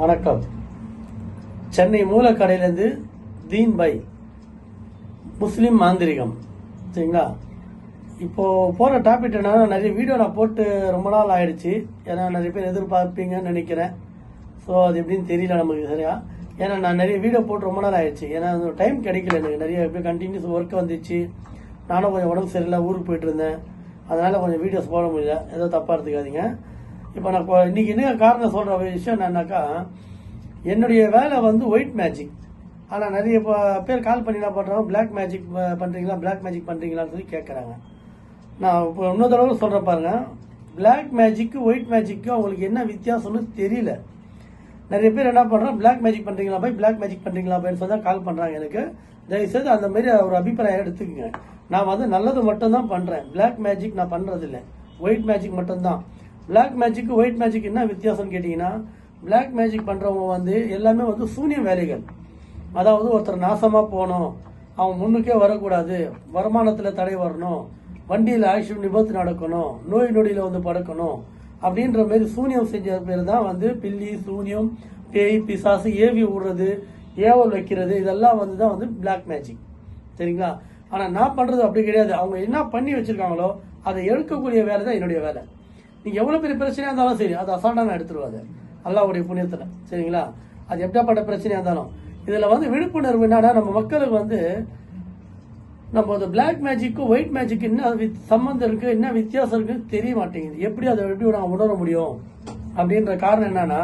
வணக்கம். சென்னை மூலக்கடையிலேருந்து தீன் பை முஸ்லீம் மாந்திரிகம். சரிங்களா? இப்போது போகிற டாபிக் என்னன்னா நிறைய வீடியோ நான் போட்டு ரொம்ப நாள் ஆயிடுச்சு. ஏன்னா நிறைய பேர் எதிர்பார்ப்பீங்கன்னு நினைக்கிறேன். ஸோ அது எப்படின்னு தெரியல நமக்கு சரியா? ஏன்னா நான் நிறைய வீடியோ போட்டு ரொம்ப நாள் ஆயிடுச்சு. ஏன்னா அந்த டைம் கிடைக்கல எனக்கு. நிறைய இப்போ கண்டினியூஸ் ஒர்க் வந்துச்சு. நானும் கொஞ்சம் உடம்பு சரியில்லை ஊருக்கு போயிட்டு இருந்தேன். அதனால் கொஞ்சம் வீடியோஸ் போட முடியல. ஏதோ தப்பாக எடுத்துக்காதீங்க. இப்போ நான் இன்னைக்கு என்ன காரணம் சொல்கிற விஷயம் என்னன்னாக்கா என்னுடைய வேலை வந்து ஒயிட் மேஜிக் ஆனால் நிறைய பேர் கால் பண்ணி என்ன பண்ணுறாங்க பிளாக் மேஜிக் பண்ணுறீங்களா பிளாக் மேஜிக் பண்ணுறீங்களான்னு சொல்லி கேட்குறாங்க நான் இப்போ இன்னொரு தடவை சொல்கிறேன் பாருங்க. பிளாக் மேஜிக்கு ஒயிட் மேஜிக்கும் அவங்களுக்கு என்ன வித்தியாசம்னு தெரியல. நிறைய பேர் என்ன பண்ணுறோம் பிளாக் மேஜிக் பண்ணுறீங்களா போய் பிளாக் மேஜிக் பண்ணுறீங்களா போய் சொல்லி கால் பண்ணுறாங்க எனக்கு. தயவுசெய்து அந்த மாதிரி ஒரு அபிப்பிராயம் எடுத்துக்கங்க. நான் வந்து நல்லது மட்டும்தான் பண்ணுறேன் பிளாக் மேஜிக் நான் பண்ணுறதில்ல ஒயிட் மேஜிக் மட்டும்தான். பிளாக் மேஜிக்கு ஒயிட் மேஜிக் என்ன வித்தியாசம்னு கேட்டிங்கன்னா பிளாக் மேஜிக் பண்ணுறவங்க வந்து எல்லாமே வந்து சூனிய வேலைகள். அதாவது ஒருத்தர் நாசமாக போகணும் அவன் முன்னுக்கே வரக்கூடாது வருமானத்தில் தடை வரணும் வண்டியில் ஆக்சிடென்ட் விபத்து நடக்கணும் நோய் நொடியில் வந்து படுக்கணும் அப்படின்ற மாதிரி சூனியம் செஞ்ச பேர் தான் வந்து பில்லி சூனியம் பேய் பிசாசு ஏவி விடுறது ஏவல் வைக்கிறது இதெல்லாம் வந்து தான் வந்து பிளாக் மேஜிக் சரிங்களா? ஆனால் நான் பண்ணுறது அப்படி கிடையாது. அவங்க என்ன பண்ணி வச்சுருக்காங்களோ அதை எடுக்கக்கூடிய வேலை தான் என்னுடைய வேலை. நீங்கள் எவ்வளோ பெரிய பிரச்சனையாக இருந்தாலும் சரி அது அசால்ட்டாக நான் எடுத்துருவாது. அல்லாவுடைய புண்ணியத்தில். சரிங்களா? அது எப்படியாப்பட்ட பிரச்சனையாக இருந்தாலும். இதில் வந்து விழிப்புணர்வு என்னன்னா நம்ம மக்களுக்கு வந்து நம்ம அந்த பிளாக் மேஜிக்கும் ஒயிட் மேஜிக்கு என்ன சம்மந்தம் இருக்குது என்ன வித்தியாசம் இருக்குன்னு தெரிய மாட்டேங்குது. எப்படி அதை எப்படி நான் உணர முடியும்? அப்படின்ற காரணம் என்னன்னா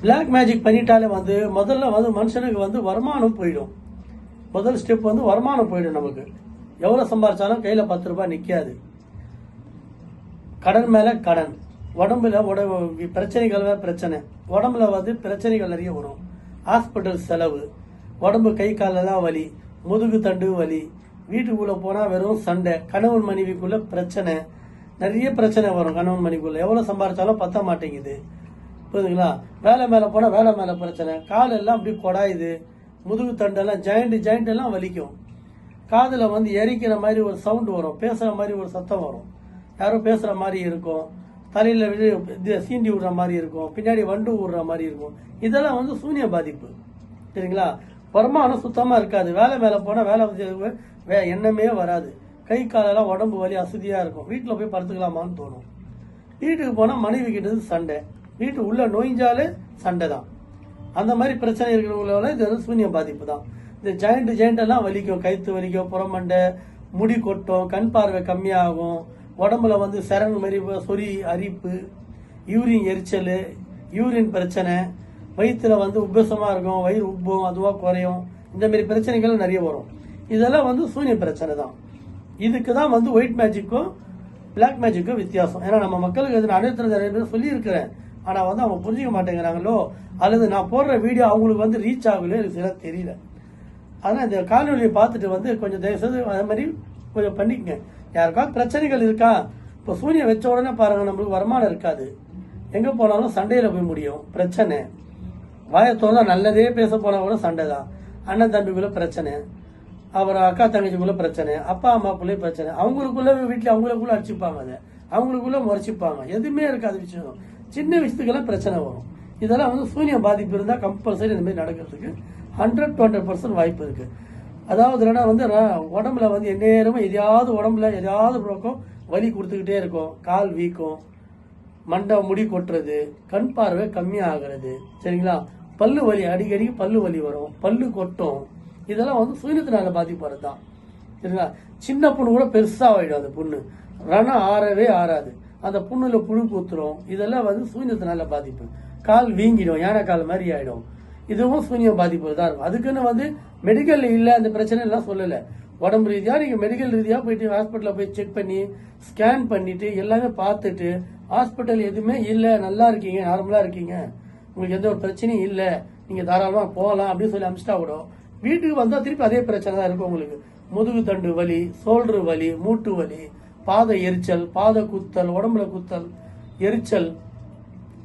பிளாக் மேஜிக் பண்ணிட்டாலே வந்து முதல்ல வந்து மனுஷனுக்கு வந்து வருமானம் போயிடும். முதல் ஸ்டெப் வந்து வருமானம் போயிடும் நமக்கு. எவ்வளோ சம்பாரிச்சாலும் கையில் பத்து ரூபாய் நிற்காது கடன் மேல கடன். உடம்புல உட பிரச்சனைகள் பிரச்சனை. உடம்புல வந்து பிரச்சனைகள் நிறைய வரும். ஹாஸ்பிட்டல் செலவு. உடம்பு கை காலெல்லாம் வலி. முதுகு தண்டு வலி. வீட்டுக்குள்ளே போனால் வெறும் சண்டை. கணவன் மனைவிக்குள்ள பிரச்சனை. நிறைய பிரச்சனை வரும் கணவன் மனைவிக்குள்ள. எவ்வளோ சம்பாரிச்சாலும் பத்த மாட்டேங்குது. புரியுதுங்களா? வேலை மேலே போனால் வேலை மேலே பிரச்சனை. கால் எல்லாம் அப்படி கொடாயுது. முதுகு தண்டெல்லாம் ஜாயிண்ட் ஜாயிண்ட் எல்லாம் வலிக்கும். காதில் வந்து எரிக்கிற மாதிரி ஒரு சவுண்டு வரும். பேசுகிற மாதிரி ஒரு சத்தம் வரும். யாரோ பேசுற மாதிரி இருக்கும். தலையில விழு- இது சீண்டி விடுற மாதிரி இருக்கும். பின்னாடி வண்டு விடுற மாதிரி இருக்கும். இதெல்லாம் வந்து சூனிய பாதிப்பு. சரிங்களா? வருமானம் சுத்தமா இருக்காது. வேலை மேல போனா வேலை வே எண்ணமே வராது. கை காலெல்லாம் உடம்பு வலி அசதியா இருக்கும். வீட்டுல போய் படுத்துக்கலாமான்னு தோணும். வீட்டுக்கு போனா மனைவி கிட்டது சண்டை. வீட்டு உள்ள நோய்ஞ்சாலே சண்டை தான். அந்த மாதிரி பிரச்சனை இருக்கிறவங்களோட இது வந்து சூன்ய பாதிப்பு தான். இந்த ஜாயிண்ட் ஜாயிண்ட் எல்லாம் வலிக்கும். கைத்து வலிக்கும் புறமண்டை முடி கொட்டும் கண் பார்வை கம்மியாகும். உடம்புல வந்து சரண் மாதிரி சொறி அரிப்பு யூரின் எரிச்சல் யூரின் பிரச்சனை வயிற்றில் வந்து உபசமாக இருக்கும் வயிறு உப்பும் அதுவாக குறையும். இந்தமாரி பிரச்சனைகள் நிறைய வரும். இதெல்லாம் வந்து சூரிய பிரச்சனை தான். இதுக்கு தான் வந்து ஒயிட் மேஜிக்கும் பிளாக் மேஜிக்கும் வித்தியாசம். ஏன்னா நம்ம மக்களுக்கு இது அனைத்து நிறைய பேர் சொல்லியிருக்கிறேன். ஆனால் வந்து அவங்க புரிஞ்சிக்க மாட்டேங்கிறாங்களோ? அல்லது நான் போடுற வீடியோ அவங்களுக்கு வந்து ரீச் ஆகலையோ எனக்கு சில தெரியல. அதனால் இந்த காணொலியை பார்த்துட்டு வந்து கொஞ்சம் தயவுசெய்து அது மாதிரி கொஞ்சம் பண்ணிக்கங்க. யாருக்கா? பிரச்சனைகள் இருக்கா? இப்போ சூரியன் வச்ச உடனே பாருங்க நம்மளுக்கு வருமானம் இருக்காது. எங்கே போனாலும் சண்டையில் போய் முடியும். பிரச்சனை. வாயை திறந்தா நல்லதே பேச போனா கூட சண்டை தான். அண்ணன் தம்பிக்குள்ள பிரச்சனை. அப்புறம் அக்கா தங்கச்சிக்குள்ள பிரச்சனை. அப்பா அம்மாக்குள்ளே பிரச்சனை. அவங்களுக்குள்ள வீட்டில் அவங்களுக்குள்ள அடிச்சுப்பாங்க அதை. அவங்களுக்குள்ள முறைச்சிப்பாங்க. எதுவுமே இருக்காது விஷயம். சின்ன விஷயத்துக்கெல்லாம் பிரச்சனை வரும். இதெல்லாம் வந்து சூரிய பாதிப்பு இருந்தால் கம்பல்சரி இந்த மாதிரி நடக்கிறதுக்கு ஹண்ட்ரட் டுவெண்ட்டி பர்சன்ட் வாய்ப்பு இருக்குது அதாவது என்னன்னா வந்து உடம்புல வந்து எந்நேரமும் எதையாவது உடம்புல எதையாவது பக்கம் வலி கொடுத்துக்கிட்டே இருக்கும். கால் வீக்கம் மண்டை முடி கொட்டுறது கண் பார்வை கம்மியாகிறது. சரிங்களா? பல்லு வலி அடிக்கடி பல்லு வலி வரும். பல்லு கொட்டும். இதெல்லாம் வந்து சுயநத்தினால பாதிப்படுறது தான் சரிங்களா? சின்ன புண்ணு கூட பெருசாக ஆகிடும் அந்த புண்ணு. ரணம் ஆறவே ஆறாது. அந்த புண்ணுல புழு பூத்துரும். இதெல்லாம் வந்து சூன்யத்தினால பாதிப்பு. கால் வீங்கிடும். யானை கால் மாதிரி ஆயிடும். இதுவும் சூன்ய பாதிப்பு தான் இருக்கும். அதுக்குன்னு வந்து மெடிக்கல் இல்ல அந்த பிரச்சனை எல்லாம் சொல்லல. உடம்பு ரீதியா நீங்க மெடிக்கல் ரீதியா போயிட்டு ஹாஸ்பிட்டலில் போய் செக் பண்ணி ஸ்கேன் பண்ணிட்டு எல்லாமே பார்த்துட்டு ஹாஸ்பிட்டல் எதுவுமே இல்ல நல்லா இருக்கீங்க நார்மலா இருக்கீங்க. உங்களுக்கு எந்த ஒரு பிரச்சனையும் இல்ல நீங்க தாராளமா போகலாம் அப்படின்னு சொல்லி அமிச்சிட்டா கூட வீட்டுக்கு வந்தா திருப்பி அதே பிரச்சனை தான் இருக்கும் உங்களுக்கு. முதுகு தண்டு வலி சோல்டர் வலி மூட்டு வலி பாத எரிச்சல் பாத குத்தல் உடம்புல குத்தல் எரிச்சல்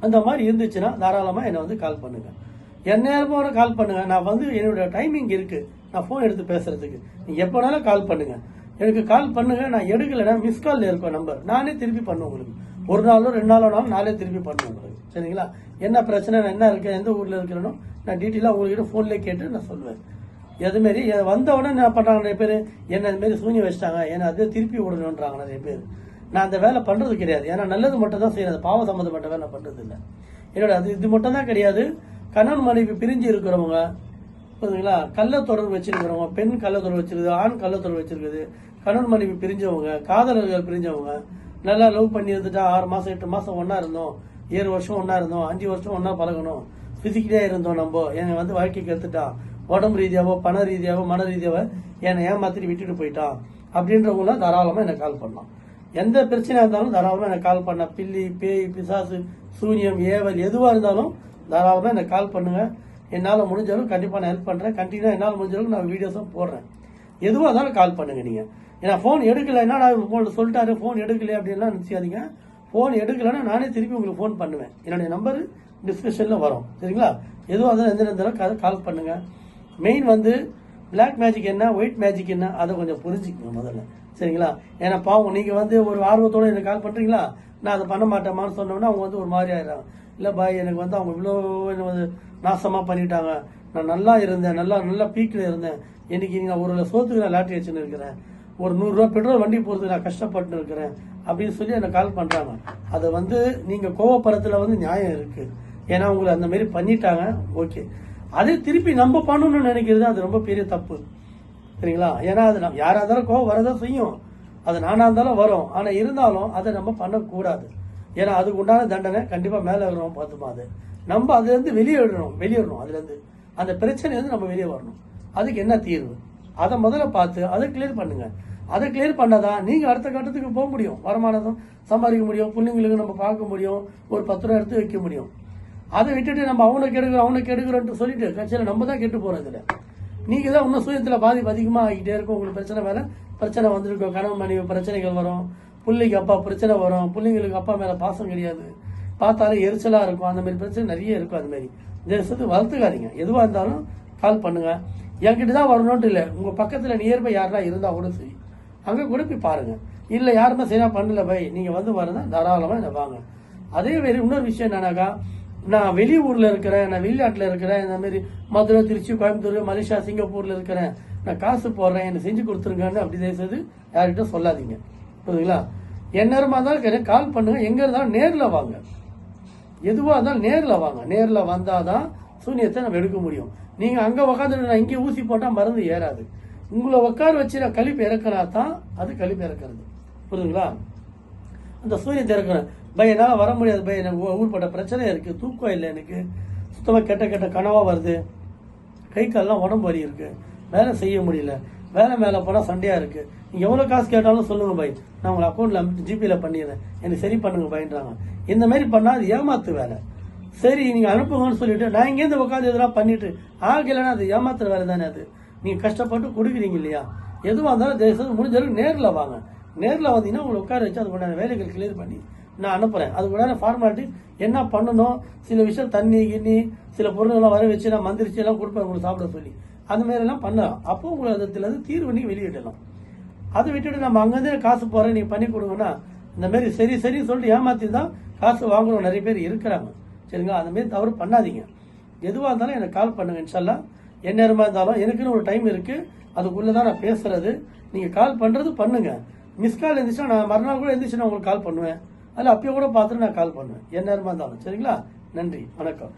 அந்த மாதிரி இருந்துச்சுன்னா தாராளமாக என்னை வந்து கால் பண்ணுங்க. என் நேரமும் கால் பண்ணுங்க. நான் வந்து என்னோட டைமிங் இருக்கு. நான் ஃபோன் எடுத்து பேசுறதுக்கு. நீங்க எப்போனாலும் கால் பண்ணுங்க. எனக்கு கால் பண்ணுங்க. நான் எடுக்கலைன்னா மிஸ் கால் இருக்கும் நம்பர் நானே திருப்பி பண்ணுவேன் உங்களுக்கு. ஒரு நாளோ ரெண்டு நாளோ நாளும் நானே திருப்பி பண்ணுவேன் உங்களுக்கு. சரிங்களா? என்ன பிரச்சனை நான் என்ன இருக்கேன் எந்த ஊரில் இருக்கிறேனோ நான் டீட்டெயிலாக உங்கள்கிட்ட ஃபோன்லேயே கேட்டு நான் சொல்லுவேன் அதுமாரி எ- வந்த உடனே என்ன பண்ணுறாங்க நிறைய பேர்? என்ன அதுமாரி மாரி வச்சிட்டாங்க. ஏன்னா அதே திருப்பி விடணுன்றாங்க நிறைய பேர். நான் அந்த வேலை பண்ணுறது கிடையாது. ஏன்னா நல்லது மட்டும் தான் செய்யறது பாவ சம்மந்தப்பட்ட வேலை பண்ணுறது இல்லை என்னோட அது இது மட்டும் தான் கிடையாது. கணவன் மனைவி பிரிஞ்சு இருக்கிறவங்க புரியுதுங்களா கள்ள தொடர்பு வச்சிருக்கிறவங்க பெண் கள்ள தொடர்பு வச்சிருக்குது ஆண் கள்ள தொடர்பு வச்சிருக்குது. கணவன் மனைவி பிரிஞ்சவங்க காதலர்கள் பிரிஞ்சவங்க நல்லா லவ் பண்ணி இருந்துட்டா ஆறு மாசம் எட்டு மாசம் ஒன்றா இருந்தோம். ஏழு வருஷம் ஒன்றா இருந்தோம். அஞ்சு வருஷம் ஒன்றா பழகணும். ஃபிசிக்கலியாக இருந்தோம் நம்ம. என்னை வந்து வாழ்க்கைக்கு எடுத்துட்டான் உடம்பு ரீதியாவோ பண ரீதியாவோ மன ரீதியாவோ என்னை ஏமாத்திட்டு விட்டுட்டு போயிட்டான். அப்படின்றவங்களாம் தாராளமா எனக்கு கால் பண்ணலாம். எந்த பிரச்சனையா இருந்தாலும் தாராளமா எனக்கு கால் பண்ண பில்லி பேய் பிசாசு சூனியம் ஏவல் எதுவா இருந்தாலும் தாராளமாக எனக்கு கால் பண்ணுங்கள் என்னால் முடிஞ்ச அளவுக்கு கண்டிப்பாக நான் ஹெல்ப் பண்ணுறேன் கண்டினியூ என்னால் முடிஞ்ச அளவுக்கு நான் வீடியோஸும் போடுறேன். எதுவாக இருந்தாலும் கால் பண்ணுங்கள் நீங்கள் ஏன்னா ஃபோன் எடுக்கலைன்னா நான் உங்களுக்கு சொல்லிட்டாரு ஃபோன் எடுக்கலையே அப்படின்லாம் நினச்சிக்காதீங்க. ஃபோன் எடுக்கலைன்னா நானே திருப்பி உங்களுக்கு ஃபோன் பண்ணுவேன். என்னுடைய நம்பர் டிஸ்கிரிப்ஷனில் வரும். சரிங்களா? எதுவாக இருந்தாலும் எந்த நேரத்தில் கால் பண்ணுங்கள் மெயின் வந்து பிளாக் மேஜிக் என்ன ஒயிட் மேஜிக் என்ன அதை கொஞ்சம் புரிஞ்சுக்கணும் முதல்ல. சரிங்களா? ஏன்னா பாவம் நீங்கள் வந்து ஒரு ஆர்வத்தோடு எனக்கு கால் பண்ணுறீங்களா நான் அதை பண்ண மாட்டேமான்னு சொன்னோன்னா அவங்க வந்து ஒரு மாதிரி ஆயிடுறாங்க. இல்லை பாய் எனக்கு வந்து அவங்க இவ்வளோ என்ன வந்து நாசமாக பண்ணிட்டாங்க. நான் நல்லா இருந்தேன் நல்லா நல்லா பீக்கில் இருந்தேன். இன்னைக்கு நான் ஒரு சோத்துக்கு நான் லாட்டரி வச்சுன்னு இருக்கிறேன். ஒரு நூறுரூவா பெட்ரோல் வண்டி போகிறதுக்கு நான் கஷ்டப்பட்டு இருக்கிறேன் அப்படின்னு சொல்லி என்னை கால் பண்ணுறாங்க அதை வந்து நீங்கள் கோவப்படத்தில் வந்து நியாயம் இருக்குது ஏன்னா உங்களை அந்த மாதிரி பண்ணிட்டாங்க ஓகே அதே திருப்பி நம்ம பண்ணணும்னு நினைக்கிறது அது ரொம்ப பெரிய தப்பு. சரிங்களா? ஏன்னா அது நம்ம யாராக இருந்தாலும் கோவம் வரதான் செய்யும். அது நானாக இருந்தாலும் வரும். ஆனால் இருந்தாலும் அதை நம்ம பண்ணக்கூடாது. ஏன்னா அதுக்கு உண்டான தண்டனை கண்டிப்பாக மேலே வரணும் பார்த்துமா அது. நம்ம அதுலேருந்து வெளியே விடணும் வெளியேறணும் அதுலேருந்து. அந்த பிரச்சனையிலேருந்து நம்ம வெளியே வரணும். அதுக்கு என்ன தீர்வு? அதை முதல்ல பார்த்து அதை கிளியர் பண்ணுங்க. அதை கிளியர் பண்ணாதான் நீங்கள் அடுத்த கட்டத்துக்கு போக முடியும். வருமானம் சம்பாதிக்க முடியும் பிள்ளைங்களுக்கு நம்ம பார்க்க முடியும் ஒரு பத்து ரூபா எடுத்து வைக்க முடியும். அதை விட்டுட்டு நம்ம அவனை கெடுக்கிறோம் அவனை கெடுக்கிறோன்ட்டு சொல்லிட்டு கட்சியில் நம்ம தான் கெட்டு போகிறோம் இதில். நீங்கள் தான் இன்னும் சுயத்தில் பாதிப்பு அதிகமாக ஆகிட்டே இருக்கும் உங்களுக்கு பிரச்சனை மேல பிரச்சனை வந்திருக்கும் கணவன் மனைவி பிரச்சனைகள் வரும் பிள்ளைக்கு அப்பா பிரச்சனை வரும் பிள்ளைங்களுக்கு அப்பா மேலே பாசம் கிடையாது. பார்த்தாலே எரிச்சலாக இருக்கும். அந்த மாதிரி பிரச்சனை நிறைய இருக்கும் அந்த மாதிரி. தேசத்து வளர்த்துக்காதீங்க. எதுவாக இருந்தாலும் கால் பண்ணுங்கள் என்கிட்ட தான் வரணும்ட்டு இல்லை. உங்கள் பக்கத்தில் நியர்பை யாருனா இருந்தால் கூட சரி. அங்கே கூட போய் பாருங்கள் இல்லை யாருமே சரியாக பண்ணல பை நீங்கள் வந்து வரதான் தாராளமாக இதை வாங்க. அதே மாதிரி இன்னொரு விஷயம் என்னன்னாக்கா நான் வெளியூரில் இருக்கிறேன் நான் வெளிநாட்டில் இருக்கிறேன் இந்த மாதிரி மதுரை திருச்சி கோயம்புத்தூர் மலேசியா சிங்கப்பூரில் இருக்கிறேன். நான் காசு போடுறேன் என்னை செஞ்சு கொடுத்துருங்கன்னு அப்படி தேசது யார்கிட்ட சொல்லாதீங்க. புரியுதுங்களா? எந்நேரமா இருந்தாலும் கேட்க கால் பண்ணுங்க. எங்க இருந்தாலும் நேரில் வாங்க. எதுவாக இருந்தாலும் நேரில் வாங்க. நேரில் வந்தால் தான் சூன்யத்தை நம்ம எடுக்க முடியும். நீங்கள் அங்கே உக்காந்துட்டு நான் இங்கே ஊசி போட்டால் மருந்து ஏறாது. உங்களை உட்கார வச்சு நான் கழிப்பு இறக்கினா தான் அது கழிப்பு இறக்குறது. புரியுதுங்களா? அந்த சூரியன் திறக்கிறேன் பை என்னால் வர முடியாது. பை எனக்கு ஊர்பட்ட பிரச்சனை இருக்குது தூக்கம் இல்லை எனக்கு. சுத்தமாக கெட்ட கெட்ட கனவாக வருது. கை கால்லாம் உடம்பு வலி இருக்குது வேலை செய்ய முடியல. வேலை மேலே போனால் சண்டையாக இருக்குது நீங்கள் எவ்வளோ காசு கேட்டாலும் சொல்லுங்கள் பை நான் உங்களை அக்கௌண்ட்ல ஜிபேயில் பண்ணிடுறேன். எனக்கு சரி பண்ணுங்க பயன்றாங்க. இந்த மாதிரி அது ஏமாத்து வேலை. சரி நீங்கள் அனுப்புங்கன்னு சொல்லிட்டு நான் இங்கேருந்து உட்காந்து இதெல்லாம் பண்ணிட்டு ஆகலைன்னா அது ஏமாத்துற வேலை தானே அது. நீங்கள் கஷ்டப்பட்டு கொடுக்குறீங்க இல்லையா? எதுவாக இருந்தாலும் தயவுசெய்து முடிஞ்ச அளவுக்கு நேரில் வாங்க. நேரில் வந்தீங்கன்னா உங்களை உட்கார வச்சு அதுக்கு உண்டான வேலைகள் கிளியர் பண்ணி நான் அனுப்புகிறேன் அதுக்குண்டான ஃபார்மாலிட்டி என்ன பண்ணணும்? சில விஷயம் தண்ணி கிண்ணி சில பொருள்கள்லாம் வர வச்சு நான் மந்திரிச்சு எல்லாம் கொடுப்பேன் உங்களுக்கு சாப்பிட சொல்லி. அந்த மாதிரிலாம் பண்ணலாம். அப்போ உங்களை அது தீர்வு பண்ணி வெளியிடலாம். அதை விட்டுட்டு நம்ம அங்கேருந்து காசு போகிறேன் நீங்கள் பண்ணி கொடுங்கன்னா இந்த மாதிரி சரி சரி சொல்லிட்டு ஏமாத்தி தான் காசு வாங்குறவங்க நிறைய பேர் இருக்கிறாங்க. சரிங்களா? அதுமாரி தவறு பண்ணாதீங்க. எதுவாக இருந்தாலும் எனக்கு கால் பண்ணுங்க இன்ஷால்லா என் நேரமாக இருந்தாலும் எனக்குன்னு ஒரு டைம் இருக்குது அதுக்குள்ளே தான் நான் பேசுகிறது நீங்கள் கால் பண்ணுறது பண்ணுங்கள் மிஸ் கால் இருந்துச்சுன்னா நான் மறுநாள் கூட இருந்துச்சு நான் உங்களுக்கு கால் பண்ணுவேன். அதில் அப்பயே கூட பார்த்துட்டு நான் கால் பண்ணுவேன். என் நேரமாக இருந்தாலும். சரிங்களா? நன்றி. வணக்கம்.